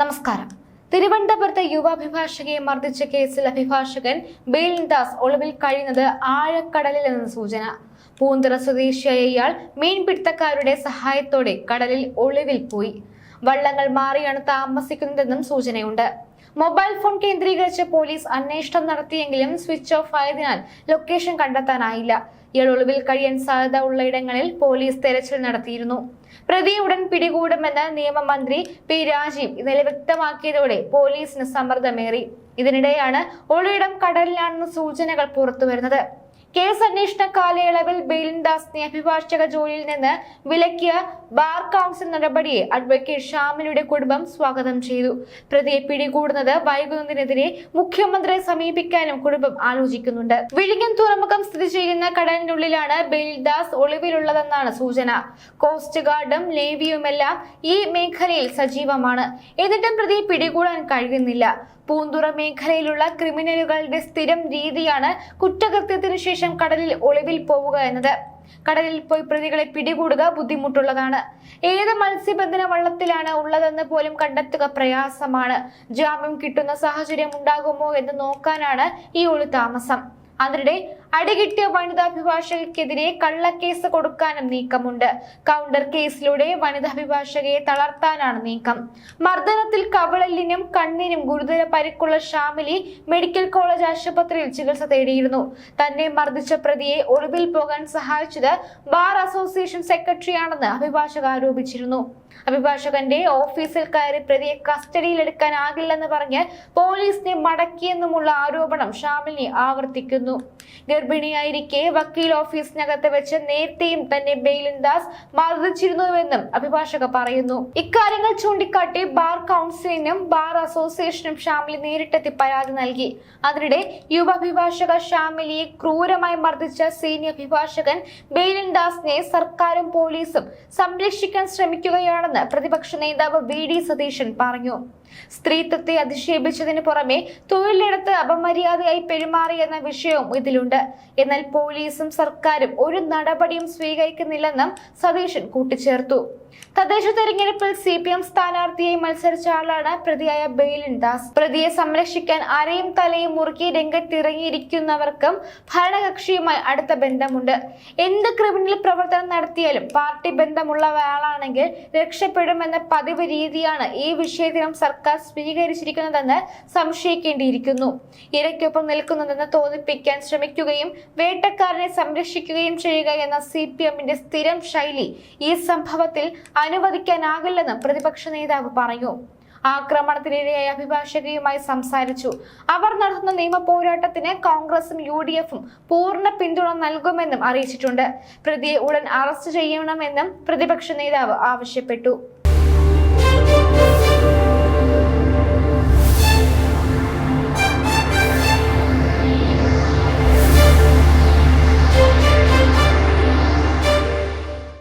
നമസ്കാരം. തിരുവനന്തപുരത്തെ യുവാഭിഭാഷകയെ മർദ്ദിച്ച കേസിൽ അഭിഭാഷകൻ ബെയിലിൻ ദാസ് ഒളിവിൽ കഴിയുന്നത് എന്ന സൂചന. പൂന്തറ സ്വദേശിയായ ഇയാൾ മീൻപിടുത്തക്കാരുടെ സഹായത്തോടെ കടലിൽ ഒളിവിൽ പോയി. വള്ളങ്ങൾ മാറിയാണ് താമസിക്കുന്നതെന്നും സൂചനയുണ്ട്. മൊബൈൽ ഫോൺ കേന്ദ്രീകരിച്ച് പോലീസ് അന്വേഷണം നടത്തിയെങ്കിലും സ്വിച്ച് ഓഫ് ആയതിനാൽ ലൊക്കേഷൻ കണ്ടെത്താനായില്ല. ഇയാൾ ഒളിവിൽ കഴിയാൻ സാധ്യത ഉള്ളയിടങ്ങളിൽ പോലീസ് തെരച്ചിൽ നടത്തിയിരുന്നു. പ്രതിയെ ഉടൻ പിടികൂടുമെന്ന് നിയമമന്ത്രി പി രാജീവ് ഇന്നലെ വ്യക്തമാക്കിയതോടെ പോലീസിന് സമ്മർദ്ദമേറി. ഇതിനിടെയാണ് ഒളിയിടം കടലിലാണെന്ന സൂചനകൾ പുറത്തുവരുന്നത്. കേസ് അന്വേഷണ കാലയളവിൽ ബെയിലിൻദാസിനെ അഭിഭാഷക ജോലിയിൽ നിന്ന് വിലക്കിയ ബാർ കൗൺസിൽ നടപടിയെ അഡ്വക്കേറ്റ് ഷാമിലിയുടെ കുടുംബം സ്വാഗതം ചെയ്തു. പ്രതിയെ പിടികൂടുന്നത് വൈകുന്നതിനെതിരെ മുഖ്യമന്ത്രിയെ സമീപിക്കാനും കുടുംബം ആലോചിക്കുന്നുണ്ട്. വിഴിഞ്ഞം തുറമുഖം സ്ഥിതി ചെയ്യുന്ന കടലിനുള്ളിലാണ് ബെയിൽദാസ് ഒളിവിലുള്ളതെന്നാണ് സൂചന. കോസ്റ്റ് ഗാർഡും നേവിയുമെല്ലാം ഈ മേഖലയിൽ സജീവമാണ്. എന്നിട്ടും പ്രതിയെ പിടികൂടാൻ കഴിയുന്നില്ല. പൂന്തുറ മേഖലയിലുള്ള ക്രിമിനലുകളുടെ സ്ഥിരം രീതിയാണ് കുറ്റകൃത്യത്തിനു ശേഷം കടലിൽ ഒളിവിൽ പോവുക എന്നത്. കടലിൽ പോയി പ്രതികളെ പിടികൂടുക ബുദ്ധിമുട്ടുള്ളതാണ്. ഏത് മത്സ്യബന്ധന വള്ളത്തിലാണ് ഉള്ളതെന്ന് പോലും കണ്ടെത്തുക പ്രയാസമാണ്. ജാമ്യം കിട്ടുന്ന സാഹചര്യം ഉണ്ടാകുമോ എന്ന് നോക്കാനാണ് ഈ ഒരു താമസം അതിനിടെ അടികിട്ടിയ വനിതാ അഭിഭാഷകയ്ക്കെതിരെ കള്ളക്കേസ് കൊടുക്കാനും നീക്കമുണ്ട്. കൗണ്ടർ കേസിലൂടെ വനിതാ അഭിഭാഷകയെ തളർത്താനാണ് നീക്കം. മർദ്ദനത്തിൽ കവളലിനും കണ്ണിനും ഗുരുതര പരിക്കുള്ള ഷാമിലി മെഡിക്കൽ കോളേജ് ആശുപത്രിയിൽ ചികിത്സ തേടിയിരുന്നു. തന്നെ മർദ്ദിച്ച പ്രതിയെ ഒളിവിൽ പോകാൻ സഹായിച്ചത് ബാർ അസോസിയേഷൻ സെക്രട്ടറിയാണെന്ന് അഭിഭാഷക ആരോപിച്ചിരുന്നു. അഭിഭാഷകന്റെ ഓഫീസിൽ കയറി പ്രതിയെ കസ്റ്റഡിയിലെടുക്കാനാകില്ലെന്ന് പറഞ്ഞ് പോലീസിനെ മടക്കിയെന്നുമുള്ള ആരോപണം ഷാമിലിനെ ആവർത്തിക്കുന്നു. ഗർഭിണിയായിരിക്കെ വക്കീൽ ഓഫീസിനകത്ത് വെച്ച് നേരത്തെയും തന്നെ ബെയിലിൻ ദാസ് മർദ്ദിച്ചിരുന്നുവെന്നും അഭിഭാഷക പറയുന്നു. ഇക്കാര്യങ്ങൾ ചൂണ്ടിക്കാട്ടി ബാർ കൗൺസിലിനും ബാർ അസോസിയേഷനും ഷാമിലി നേരിട്ടെത്തി പരാതി നൽകി. അതിനിടെ യുവ അഭിഭാഷക ഷാമിലിയെ ക്രൂരമായി മർദ്ദിച്ച സീനിയർ അഭിഭാഷകൻ ബെയിലിൻ ദാസിനെ സർക്കാരും പോലീസും സംരക്ഷിക്കാൻ ശ്രമിക്കുകയാണെന്ന് പ്രതിപക്ഷ നേതാവ് വി ഡി സതീശൻ പറഞ്ഞു. സ്ത്രീത്വത്തെ അധിക്ഷേപിച്ചതിന് പുറമെ തൊഴിലിടത്ത് അപമര്യാദയായി പെരുമാറി എന്ന വിഷയവും ഇതിലുണ്ട്. എന്നാൽ പോലീസും സർക്കാരും ഒരു നടപടിയും സ്വീകരിക്കുന്നില്ലെന്നും സതീശൻ കൂട്ടിച്ചേർത്തു. തദ്ദേശ തെരഞ്ഞെടുപ്പിൽ സി പി എം സ്ഥാനാർത്ഥിയായി മത്സരിച്ച ആളാണ് പ്രതിയായ ബെയിലിൻ ദാസ്. പ്രതിയെ സംരക്ഷിക്കാൻ അരയും തലയും മുറുക്കി രംഗത്തിറങ്ങിയിരിക്കുന്നവർക്കും ഭരണകക്ഷിയുമായി അടുത്ത ബന്ധമുണ്ട്. എന്ത് ക്രിമിനൽ പ്രവർത്തനം നടത്തിയാലും പാർട്ടി ബന്ധമുള്ളയാളാണെങ്കിൽ രക്ഷപ്പെടുമെന്ന പതിവ് രീതിയാണ് ഈ വിഷയത്തിലും സർക്കാർ സ്വീകരിച്ചിരിക്കുന്നതെന്ന് സംശയിക്കേണ്ടിയിരിക്കുന്നു. ഇരയ്ക്കൊപ്പം നിൽക്കുന്നതെന്ന് തോന്നിപ്പിക്കാൻ ശ്രമിക്കുകയും വേട്ടക്കാരനെ സംരക്ഷിക്കുകയും ചെയ്യുക എന്ന സി പി എമ്മിന്റെ സ്ഥിരം ശൈലി ഈ സംഭവത്തിൽ അനുവദിക്കാനാകില്ലെന്ന് പ്രതിപക്ഷ നേതാവ് പറഞ്ഞു. ആക്രമണത്തിനിരയായ അഭിഭാഷകയുമായി സംസാരിച്ചു. അവർ നടത്തുന്ന നിയമ പോരാട്ടത്തിന് കോൺഗ്രസും യു ഡി എഫും പൂർണ പിന്തുണ നൽകുമെന്നും അറിയിച്ചിട്ടുണ്ട്. പ്രതിയെ ഉടൻ അറസ്റ്റ് ചെയ്യണമെന്നും പ്രതിപക്ഷ നേതാവ് ആവശ്യപ്പെട്ടു.